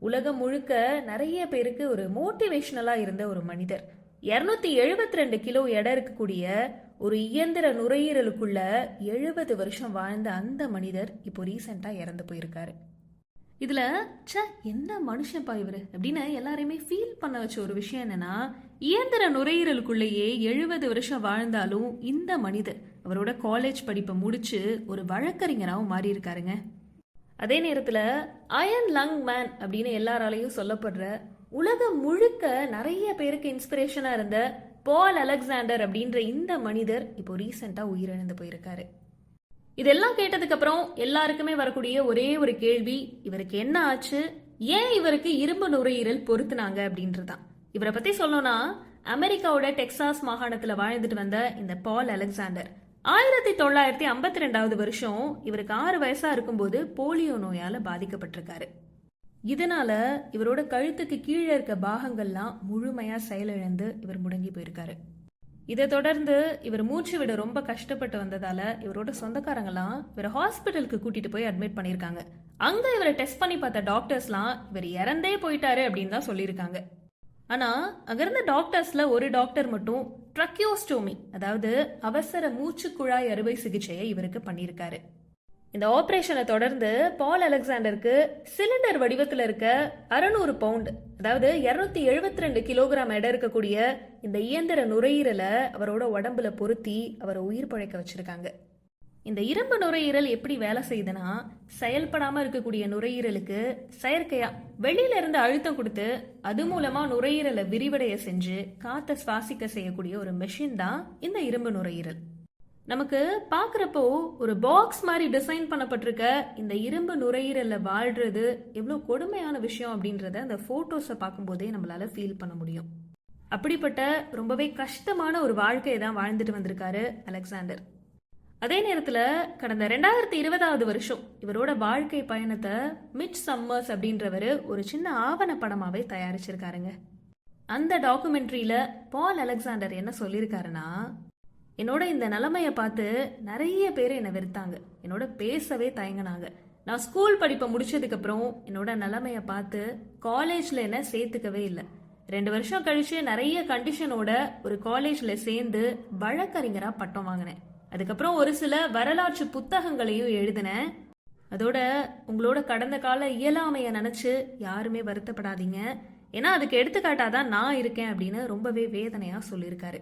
உலகம் முழுக்க நிறைய பேருக்கு ஒரு மோட்டிவேஷனலாக இருந்த ஒரு மனிதர். இரநூத்தி எழுபத்தி ரெண்டு கிலோ எடை இருக்கக்கூடிய ஒரு இயந்திர நுரையீரலுக்குள்ள எழுபது வருஷம் வாழ்ந்த அந்த மனிதர் இப்போ ரீசெண்டாக இறந்து போயிருக்காரு. இதில் ச என்ன மனுஷன்ப்பா இவரு? அப்படின்னு எல்லாரையுமே ஃபீல் பண்ண வச்ச ஒரு விஷயம் என்னன்னா இயந்திர நுரையீரலுக்குள்ளேயே எழுபது வருஷம் வாழ்ந்தாலும் இந்த மனிதர் அவரோட காலேஜ் படிப்பை முடிச்சு ஒரு வழக்கறிஞராகவும் மாறியிருக்காருங்க. அதே நேரத்தில் அயன் லங் மேன் அப்படின்னு எல்லாராலையும் சொல்லப்படுற உலகம் முழுக்க நிறைய பேருக்கு இன்ஸ்பிரேஷனாக இருந்த பால் அலெக்சாண்டர் அப்படின்ற இந்த மனிதர் இப்போ ரீசெண்டாக உயிரிழந்து போயிருக்காரு. இதெல்லாம் கேட்டதுக்கப்புறம் எல்லாருக்குமே வரக்கூடிய ஒரே ஒரு கேள்வி இவருக்கு என்ன ஆச்சு? ஏன் இவருக்கு இரும்பு நுரையீரல் பொருத்துனாங்க அப்படின்றதான் இவரை பத்தி சொல்லணும்னா அமெரிக்காவோட டெக்சாஸ் மாகாணத்தில் வாழ்ந்துட்டு வந்த இந்த பால் அலெக்சாண்டர் ஆயிரத்தி தொள்ளாயிரத்தி ஐம்பத்தி ரெண்டாவது வருஷம் இவருக்கு ஆறு வயசா இருக்கும்போது போலியோ நோயால பாதிக்கப்பட்டிருக்காரு. இதனால இவரோட கழுத்துக்கு கீழே இருக்க பாகங்கள்லாம் முழுமையா செயலிழந்து இவர் முடங்கி போயிருக்காரு. இதை தொடர்ந்து இவர் மூச்சு விட ரொம்ப கஷ்டப்பட்டு வந்ததால இவரோட சொந்தக்காரங்களாம் இவரை ஹாஸ்பிட்டலுக்கு கூட்டிட்டு போய் அட்மிட் பண்ணியிருக்காங்க. அங்க இவரை டெஸ்ட் பண்ணி பார்த்த டாக்டர்ஸ்லாம் இவர் இறந்தே போயிட்டாரு அப்படின்னு தான் சொல்லியிருக்காங்க. ஆனால் அங்கே இருந்த டாக்டர்ஸில் ஒரு டாக்டர் மட்டும் ட்ரக்கியோஸ்டோமி அதாவது அவசர மூச்சு குழாய் அறுவை சிகிச்சையை இவருக்கு பண்ணியிருக்காரு. இந்த ஆப்ரேஷனை தொடர்ந்து பால் அலெக்சாண்டருக்கு சிலிண்டர் வடிவத்தில் இருக்க அறநூறு பவுண்ட் அதாவது இரநூத்தி எழுபத்தி ரெண்டு கிலோகிராம் எடை இருக்கக்கூடிய இந்த இயந்திர நுரையீரலை அவரோட உடம்புல பொருத்தி அவரை உயிர் பழைக்க வச்சிருக்காங்க. இந்த இரும்பு நுரையீரல் எப்படி வேலை செய்யுதுன்னா செயல்படாம இருக்கக்கூடிய நுரையீரலுக்கு செயற்கையா வெளியில இருந்து அழுத்தம் கொடுத்து அது மூலமா நுரையீரலை விரிவடைய செஞ்சு காற்றை சுவாசிக்க செய்யக்கூடிய ஒரு மெஷின் தான் இந்த இரும்பு நுரையீரல். நமக்கு பார்க்குறப்போ ஒரு பாக்ஸ் மாதிரி டிசைன் பண்ணப்பட்டிருக்க இந்த இரும்பு நுரையீரல்ல வாழ்றது எவ்வளோ கொடுமையான விஷயம் அப்படின்றத அந்த ஃபோட்டோஸை பார்க்கும்போதே நம்மளால ஃபீல் பண்ண முடியும். அப்படிப்பட்ட ரொம்பவே கஷ்டமான ஒரு வாழ்க்கையை தான் வாழ்ந்துட்டு வந்திருக்காரு அலெக்சாண்டர். அதே நேரத்தில் கடந்த ரெண்டாயிரத்தி இருபதாவது வருஷம் இவரோட வாழ்க்கை பயணத்தை மிட் சம்மர்ஸ் அப்படின்றவர் ஒரு சின்ன ஆவண தயாரிச்சிருக்காருங்க. அந்த டாக்குமெண்ட்ரியில் பால் அலெக்சாண்டர் என்ன சொல்லியிருக்காருன்னா என்னோட இந்த நிலைமையை பார்த்து நிறைய பேர் என்னை வெறுத்தாங்க. என்னோட பேசவே தயங்கினாங்க. நான் ஸ்கூல் படிப்பை முடிச்சதுக்கப்புறம் என்னோட நிலைமையை பார்த்து காலேஜில் என்ன சேர்த்துக்கவே இல்லை. ரெண்டு வருஷம் கழிச்சு நிறைய கண்டிஷனோட ஒரு காலேஜில் சேர்ந்து வழக்கறிஞராக பட்டம் வாங்கினேன். அதுக்கப்புறம் ஒரு சில வரலாற்று புத்தகங்களையும் எழுதினேன் அதோட உங்களோட கடந்த கால இயலாமையை நினச்சி யாருமே வருத்தப்படாதீங்க. ஏன்னா அதுக்கு எடுத்துக்காட்டாதான் நான் இருக்கேன் அப்படின்னு ரொம்பவே வேதனையாக சொல்லியிருக்காரு.